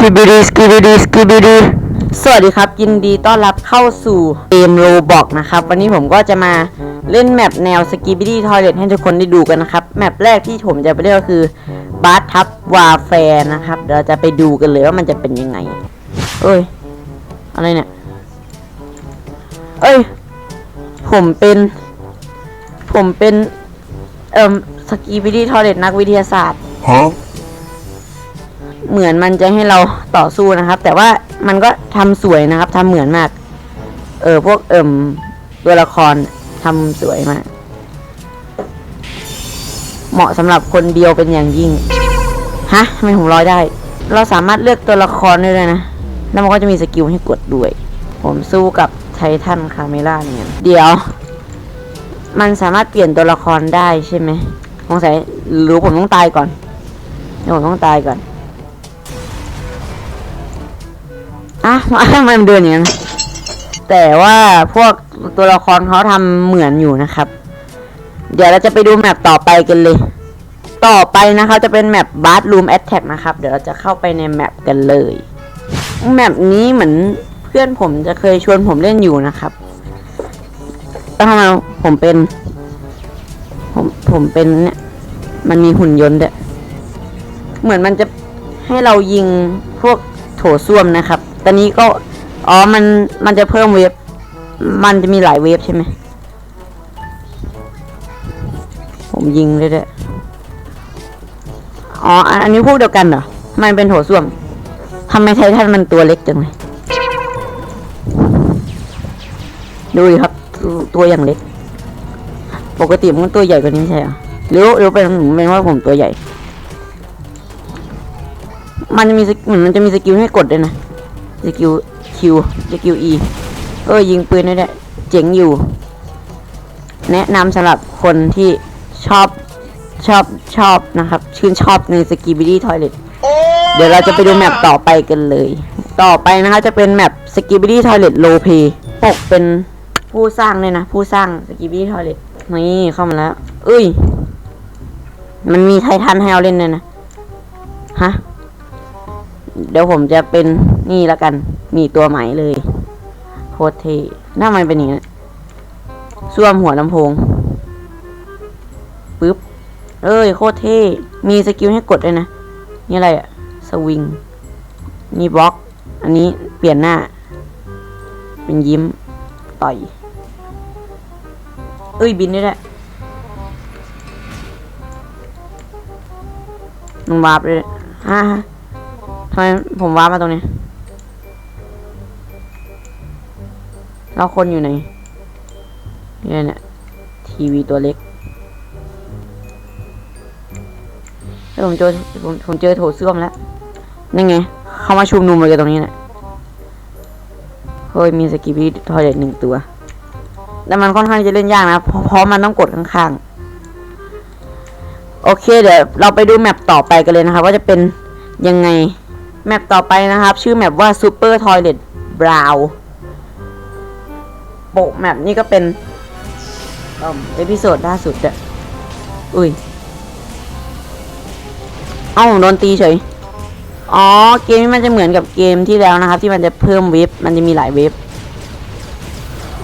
กิบิดีสกิบิดีสกิบิดีสวัสดีครับ ยินดีต้อนรับเข้าสู่เกมโรบอกนะครับ วันนี้ผมก็จะมาเล่นแมปแนวสกิบิดี้ทอยเลทให้ทุกคนได้ดูกันนะครับ แมปแรกที่ผมจะไปเล่นก็คือบาร์ทับวาแฟร์นะครับเดี๋ยวเราจะไปดูกันเลยว่ามันจะเป็นยังไง เอ้ย อะไรเนี่ย เอ้ย ผมเป็น ผมเป็น เอ่มสกีบิดี้ทอยเลทนักวิทยาศาสตร์ Huh? เหมือนมันจะให้เราต่อสู้นะครับ แต่ว่ามันก็ทำสวยนะครับทำเหมือนมาก เออพวกเอิมตัวละครทำสวยมาก เหมาะสำหรับคนเดียวเป็นอย่างยิ่งฮะทำไมผมลอยได้ เราสามารถเลือกตัวละครได้เลยนะแล้วมันก็จะมีสกิลให้กดด้วย ผมสู้กับไททันคาเมล่าเนี่ยเดี๋ยว มันสามารถเปลี่ยนตัวละครได้ใช่ไหมสงสัยหรือผมต้องตายก่อนเดี๋ยวผมต้องตายก่อน อะทำไมมันเดินอย่างนั้นแต่ว่าพวกตัวละครเขาทำเหมือนอยู่นะครับ เดี๋ยวเราจะไปดูแมปต่อไปกันเลย ต่อไปนะครับจะเป็นแมปบาร์ r รูมแอ t แทกนะครับ เดี๋ยวเราจะเข้าไปในแมปกันเลย แมปนี้เหมือนเพื่อนผมจะเคยชวนผมเล่นอยู่นะครับแล้วทำไมผมเป็น ผมผมเป็นเนี่ย มันมีหุ่นยนต์ด้วย เหมือนมันจะให้เรายิงพวกโถส้วมนะครับ อนนี้ก็ อ๋อ มัน มันจะเพิ่มเวฟ มันจะมีหลายเวฟใช่ไหม ผมยิงเลยด้วยอ๋อ อันนี้พวกเดียวกันเหรอไมมันเป็นโถส้วมทำไมไททันมันตัวเล็กจังเลย ดูดิครับ ตัวอย่างเล็ก ปกติมันตัวใหญ่กว่านี้ใช่หรอหรือหรือเป็นเป็นว่าผมตัวใหญ่ มันจะมีสกเหมือนมันจะมีสกิลให้กดด้วยนะ สกิลคิวสกิลอีเออยิงปืนได้ด้วยเจ๋งอยู่ แนะนำสำหรับคนที่ชอบชอบชอบนะครับ ชื่นชอบในสกีบิดี้ทอยเลทเดี๋ยวเราจะไปดูแมปต่อไปกันเลย ต่อไปนะคะจะเป็นแมปสกีบิดี้ทอยเลทโลเพปกเป็นผู้สร้างเลยนะ ผู้สร้างสกีบิดี้ทอยเลทนี่เข้ามาแล้ว เอ้ย มันมีไททันให้เราเล่นเลยนะ ฮะ เดี๋ยวผมจะเป็น นี่ละกันมีตัวใหม่เลยโคตรเท่หน้ามันเป็นอย่างนี้ซ่วมหัวลำโพงปึ๊บเอ้ยโคตรเท่มีสกิลให้กดด้วยนะ นี่อะไรอะสวิง นี่บล็อก อันนี้เปลี่ยนหน้า เป็นยิ้ม ต่อย เอ้ยบินได้ด้วยมันวาร์ปเลยฮ่าทำไมผมวาร์ปมาตรงนี้ เราคนอยู่ไหนเนี่ยเนี่ยทีวีตัวเล็กเฮ้ยผมเจอผมผมเจอโถส้วมแล้วนี่ไงเขามาชุมนุมเลยกันตรงนี้แหละเฮ้ยมีสกิปปี้ทอยเลตหนึ่งตัวแต่มันค่อนข้างจะเล่นยากนะ เพราะมันต้องกดข้างๆ โอเคเดี๋ยวเราไปดูแมปต่อไปกันเลยนะครับ ว่าจะเป็นยังไง แมปต่อไปนะครับ ชื่อแมปว่า Super Toilet Brow โปะแมปนี้ก็เป็นเอ่อเอพิโซดล่าสุดอะอุ้ย เอ้าโดนตีเฉย อ๋อ เกมนี้มันจะเหมือนกับเกมที่แล้วนะครับ ที่มันจะเพิ่มเวฟมันจะมีหลายเวฟ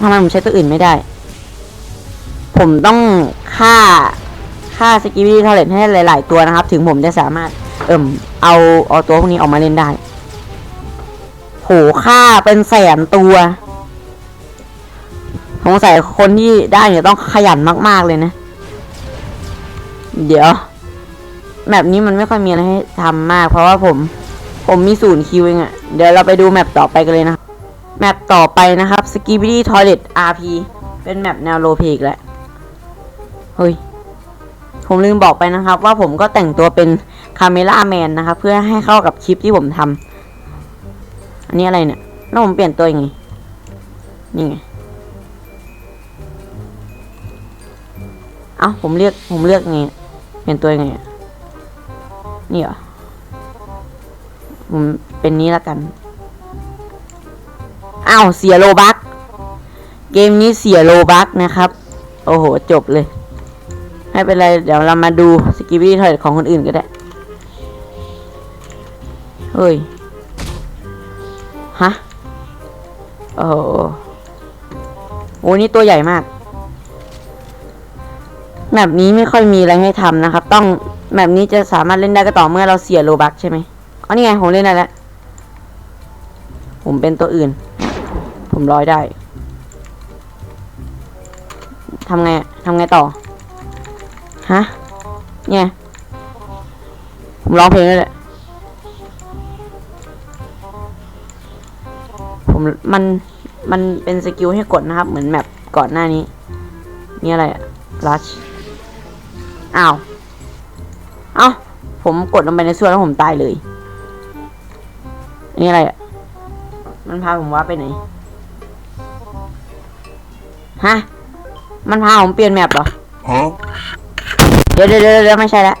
ทำไมผมใช้ตัวอื่นไม่ได้ ผมต้องฆ่าฆ่าสกิลลี่ทเลตให้หลาย ๆ ตัวนะครับ ถึงผมจะสามารถ เอิ่ม เอาเอาตัวพวกนี้ออกมาเล่นได้ โหค่าเป็นแสนตัว สงสัยคนที่ได้เนี่ยต้องขยันมาก ๆ เลยนะ เดี๋ยวแมปนี้มันไม่ค่อยมีอะไรให้ทำมาก เพราะว่าผม ผมมีศูนย์คิวเองอะเดี๋ยวเราไปดูแมปต่อไปกันเลยนะ แมปต่อไปนะครับ s k i b i d y Toilet RP เป็นแมปแนวโลเพกแหละ เฮ้ย ผมลืมบอกไปนะครับ ว่าผมก็แต่งตัวเป็นคาเมล่าแมนนะครับ เพื่อให้เข้ากับคลิปที่ผมทำอันนี้อะไรเนี่ยแล้วผมเปลี่ยนตัวยังไง นี่ไง เอ้าผมเลือกผมเลือกไงเปลี่ยนตัวยังไงนี่เหรอผมเป็นนี้ละกันอ้าวเสียโลบักเกมนี้เสียโลบักนะครับ โอ้โห จบเลย ไม่เป็นไร เดี๋ยวเรามาดูสกิปปี้ทอยของคนอื่นก็ได้ เฮ้ย ฮะ โอ้โห โอ้นี่ตัวใหญ่มาก แบบนี้ไม่ค่อยมีอะไรให้ทำนะครับ ต้องแบบนี้จะสามารถเล่นได้ก็ต่อเมื่อเราเสียโลบักใช่ไหมอ๋อนี่ไงผมเล่นได้แล้วผมเป็นตัวอื่น ผมร้อยได้ทำไงทำไงต่อ ฮะ เนี่ย ผมร้องเพลงด้วยแหละ ผม มัน มันเป็นสกิลให้กดนะครับ เหมือนแมปก่อนหน้านี้ นี่อะไรอะลัช อ้าว เอ้า ผมกดลงไปในส่วนแล้วผมตายเลยอันนี้อะไรอะมันพาผมว่าไปไหน ฮะ มันพาผมเปลี่ยนแมปเหรอ Huh? เดี๋ยวเดี๋ยวเดี๋ยวเดี๋ยวไม่ใช่ละ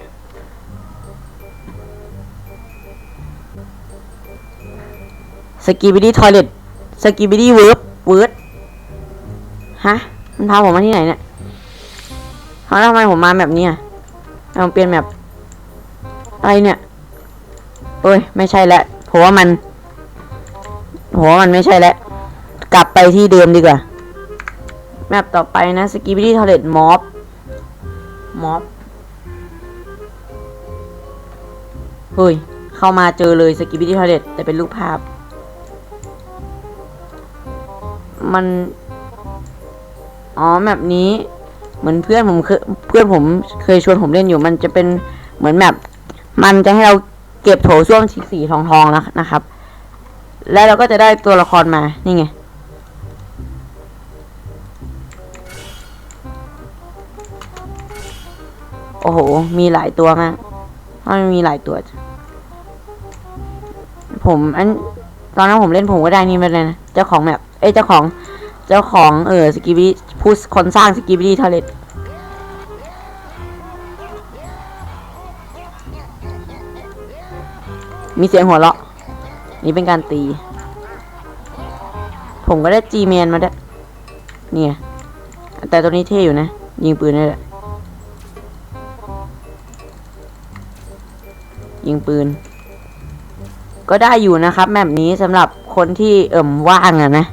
สกีบิดี้ทอยเลตสกีบิดี้เวิร์บเวิร์ดฮะ มันพาผมมาที่ไหนเนี่ยเขาแล้วทำไมผมมาแบบนี้อะ ทำไมผมเปลี่ยนแบบอะไรเนี่ยเอ้ยไม่ใช่แล้วผมว่ามันผมว่ามันไม่ใช่แล้วกลับไปที่เดิมดีกว่า แมปต่อไปนะสกีบิดี้ทอเลตม็อบม็อบเฮ้ย เข้ามาเจอเลยสกิปปี้ทอยเลตแต่เป็นรูปภาพ มัน อ๋อแบบนี้ เหมือนเพื่อนผมเคยเพื่อนผมเคยชวนผมเล่นอยู่มันจะเป็นเหมือนแบบมันจะให้เราเก็บโถส้วมสีสีทองทองๆนะนะครับ แล้วเราก็จะได้ตัวละครมานี่ไงโอ้โห มีหลายตัวมากมันมีหลายตัว ผมอันตอนนั้นผมเล่นผมก็ได้นี่มาเลยนะ เจ้าของแบบ เอ้เจ้าของ เจ้าของเออสกิบิ ผู้คนสร้างสกิบิดี้ทาเลตมีเสียงหัวเราะ นี่เป็นการตี ผมก็ได้จีแมนมาได้ เนี่ย แต่ตัวนี้เท่อยู่นะ ยิงปืนได้แหละยิงปืน ก็ได้อยู่นะครับแบบนี้สำหรับคนที่เอิ่มว่างอะนะ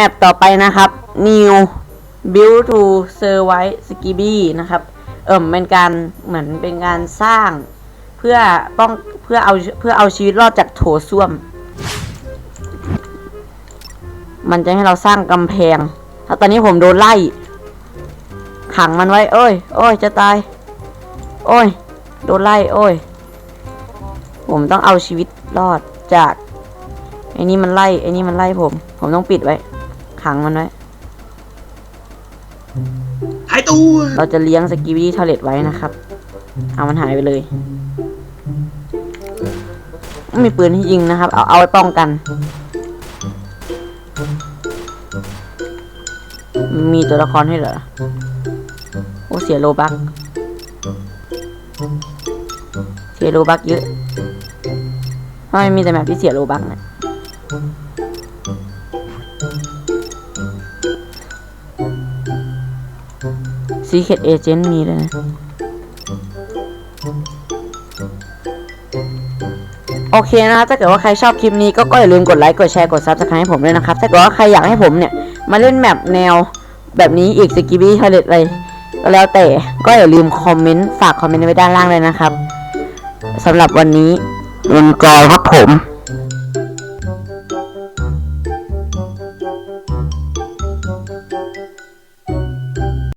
มปต่อไปนะครับ new build to survive skibby นะครับ เอิ่มเป็นการเหมือนเป็นการสร้างเพื่อป้องเพื่อเอาเพื่อเอาชีวิตรอดจากโถส้วม มันจะให้เราสร้างกำแพง ถ้าตอนนี้ผมโดนไล่ ขังมันไว้โอ้ย โอ้ย จะตาย โอ้ย โดนไล่ โอ้ย ผมต้องเอาชีวิตรอดจากไอ้นี่มันไล่ไอ้นี่มันไล่ผม ผมต้องปิดไว้ ขังมันไว้ หายตัวเราจะเลี้ยงสกีวิดี้ทอเลตไว้นะครับ เอามันหายไปเลย ไม่มีปืนให้ยิงนะครับ เอาเอาไว้ป้องกัน มีตัวละครให้เหรอ โอ้เสียโลบัก เสียโลบักเยอะทำไมมีแต่แบบที่เสียโลบักเนี่ย ซีเค t เอเจนต์มีเลยนะ โอเคนะครับ ถ้าเกิดว่าใครชอบคลิปนี้ก็ก็อย่าลืมกดไลค์ กดแชร์ กดซับสไครต์ให้ผมด้วยนะครับ ถ้าเกิดว่าใครอยากให้ผมเนี่ย มาเล่นแมปแนวแบบนี้อีกสกิบี้ทอยเลตอะไรก็แล้วแต่ก็อย่าลืมคอมเมนต์ ฝากคอมเมนต์ไว้ด้านล่างเลยนะครับสำหรับวันนี้เอ็นจอยครับผม